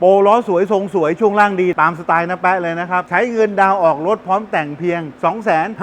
โปรล้อสวยทรงสวยช่วงล่างดีตามสไตล์นะแปะเลยนะครับ ใช้เงินดาวออกรถพร้อมแต่งเพียง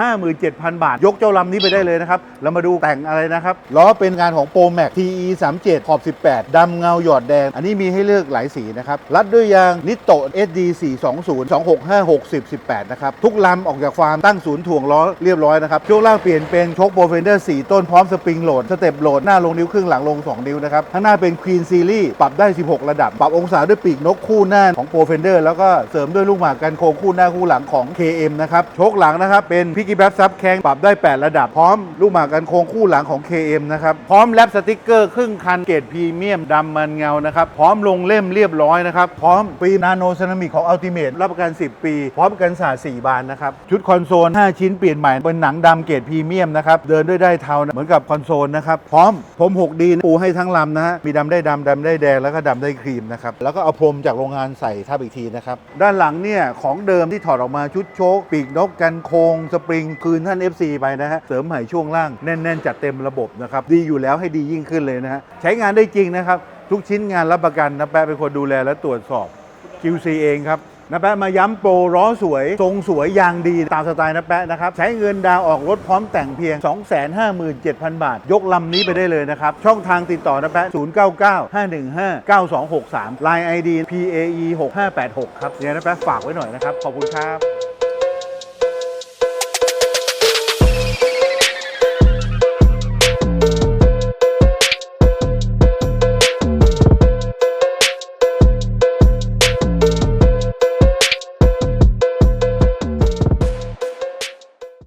257,000 บาท ยกเจ้าลำนี้ไปได้เลยนะครับ เรามาดูแต่งอะไรนะครับ ล้อเป็นงานของโปรแม็ก TE 37ขอบ 18 ดำเงาหยอดแดง อันนี้มีให้เลือกหลายสีนะครับ รัดด้วยยางนิโต SD 420 265 60 18 นะครับ ทุกลำออกจากฟาร์มตั้งศูนย์ถ่วงล้อเรียบร้อยนะครับช่วงล่างเปลี่ยนเป็นโชคโปรเฟนเดอร์4ต้นพร้อมสปริงโหลดสเต็ปโหลดหน้าลงนิ้วครึ่งหลังลง 2 นิ้วนะครับข้างหน้าเป็นควีนซีรีส์ปรับได้ 16 ระดับ ปรับองศาด้วยปีกนกคู่หน้าของโปรเฟนเดอร์แล้วก็เสริมด้วยลูกหมากกันโค้งคู่หน้าคู่หลังของ KM นะครับโชคหลังนะครับเป็นพิกกี้แบ็ซับแข้งปรับได้ 8 ระดับพร้อมลูกหมากกันโค้งคู่หลังของ KM นะครับพร้อมแรปสติกเกอร์ครึ่งคันเกรดพรีเมียมดำมันเงานะครับพร้อมลงเล่มเรียบร้อยนะครับพร้อมฟิล์มนาโนเซรามิกของอัลติเมทรับประกัน 10 ปี พร้อมกันศาสตร์4บานนะครับชุดคอนโซล 5 ชิ้นเปลี่ยนใหม่เป็นหนังดำเกรดพรีเมียมนะครับเดินด้วยได้เทานเหมือนกับคอนโซลนะครับพร้อมพรม 6D ปูให้ทั้งลำนะฮะมีดำได้ดำดำได้แดงแล้วก็ดำได้ครีมนะครับแล้วก็เอาพรมจากโรงงานใส่ทับอีกทีนะครับ ด้านหลังเนี่ยของเดิมที่ถอดออกมาชุดโชคปีกนกกันโคงสปริงคืนท่าน FC ไปนะฮะ เสริมใหม่ช่วงล่างแน่น ๆ จัดเต็มระบบนะครับ ดีอยู่แล้วให้ดียิ่งขึ้นเลยนะฮะ ใช้งานได้จริงนะครับ ทุกชิ้นงานรับประกันนะแปะเป็นคนดูแลและตรวจสอบ QC เองครับ นะแปะมาย้ำโปรล้อสวย ทรงสวยยางดีตามสไตล์นะแปะนะครับ ใช้เงินดาวออกรถพร้อมแต่งเพียง 257,000 บาท ยกลำนี้ไปได้เลยนะครับ ช่องทางติดต่อนะแปะ099 515 9263 Line ID PAE 6586 ครับเนี่ยนะแปะฝากไว้หน่อยนะครับ ขอบคุณครับ